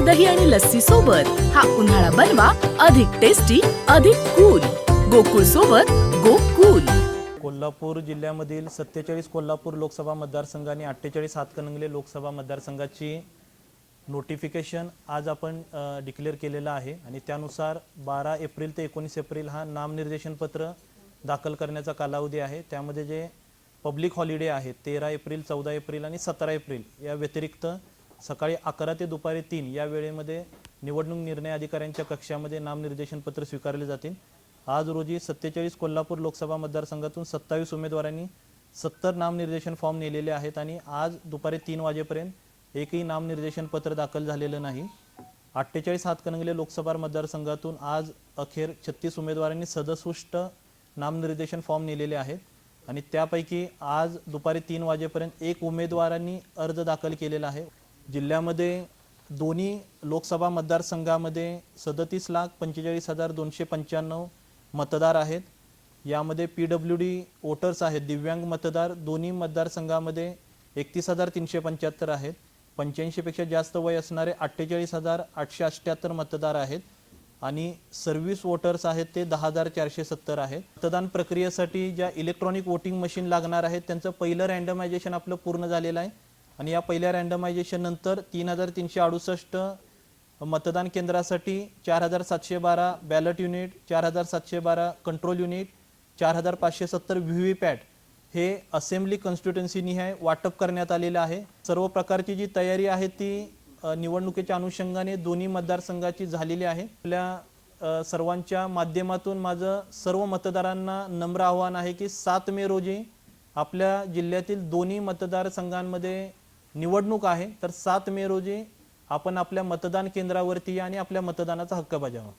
दही आणि लस्सी सोबत हा उन्हाळा बनवा अधिक टेस्टी अधिक कूल गोकुळ सोबत गोकुल. कोल्हापूर जिल्ह्यामधील सत्तेचाळीस कोल्हापूर लोकसभा मतदारसंघ आणि अठ्ठेचाळीस हातकणंगले लोकसभा मतदारसंघाची नोटिफिकेशन आज आपण डिक्लेअर केलेलं आहे. आणि त्यानुसार बारा एप्रिल ते एकोणीस एप्रिल हा नामनिर्देशन पत्र दाखल करण्याचा कालावधी आहे. त्यामध्ये जे पब्लिक हॉलिडे आहेत तेरा एप्रिल चौदा एप्रिल आणि सतरा एप्रिल या व्यतिरिक्त सकाळी अकरा ते दुपारी तीन या वेळेमध्ये निवडणूक निर्णय अधिकाऱ्यांच्या कक्षामध्ये नामनिर्देशन पत्र स्वीकारले जातील. आज रोजी सत्तेचाळीस कोल्हापूर लोकसभा मतदारसंघातून सत्तावीस उमेदवारांनी सत्तर नामनिर्देशन फॉर्म नेलेले आहेत आणि आज दुपारी तीन वाजेपर्यंत एकही नामनिर्देशन पत्र दाखल झालेलं नाही. अठ्ठेचाळीस हातकणंगले लोकसभा मतदारसंघातून आज अखेर छत्तीस उमेदवारांनी सदसुष्ट नामनिर्देशन फॉर्म नेलेले आहेत आणि त्यापैकी आज दुपारी तीन वाजेपर्यंत एक उमेदवारांनी अर्ज दाखल केलेला आहे. जिल्ह्यामध्ये दोन्ही लोकसभा मतदारसंघामध्ये सदतीस लाख पंचेचाळीस हजार दोनशे पंच्याण्णव मतदार आहेत. यामध्ये पी डब्ल्यू डी वोटर्स आहेत. दिव्यांग मतदार दोन्ही मतदारसंघामध्ये एकतीस हजार तीनशे पंच्याहत्तर आहेत. पंच्याऐंशीपेक्षा जास्त वय असणारे अठ्ठेचाळीस हजार आठशे अठ्ठ्याहत्तर मतदार आहेत. आणि सर्व्हिस वोटर्स आहेत ते दहा हजार चारशे सत्तर आहेत. मतदान प्रक्रियेसाठी ज्या इलेक्ट्रॉनिक वोटिंग मशीन लागणार आहेत त्यांचं पहिलं रँडमायझेशन आपलं पूर्ण झालेलं आहे. आणि या पहिल्या रँडमायझेशन नंतर तीन हजार तीनशे अडुसष्ट मतदान केंद्रासाठी चार हजार सातशे बारा बॅलट युनिट चार हजार सातशे बारा कंट्रोल युनिट चार हजार पाचशे सत्तर व्ही व्ही पॅट हे असेंब्ली कॉन्स्टिट्युन्सीनिहाय वाटप करण्यात आलेलं आहे. सर्व प्रकारची जी तयारी आहे ती निवडणुकीच्या अनुषंगाने दोन्ही मतदारसंघाची झालेली आहे. आपल्या सर्वांच्या माध्यमातून माझं सर्व मतदारांना नम्र आव्हान आहे की सात मे रोजी आपल्या जिल्ह्यातील दोन्ही मतदारसंघांमध्ये निवडणूक आहे तर सात मे रोजी आपण आपल्या मतदान केंद्रावरती या आणि आपल्या मतदानाचा हक्क बजावा.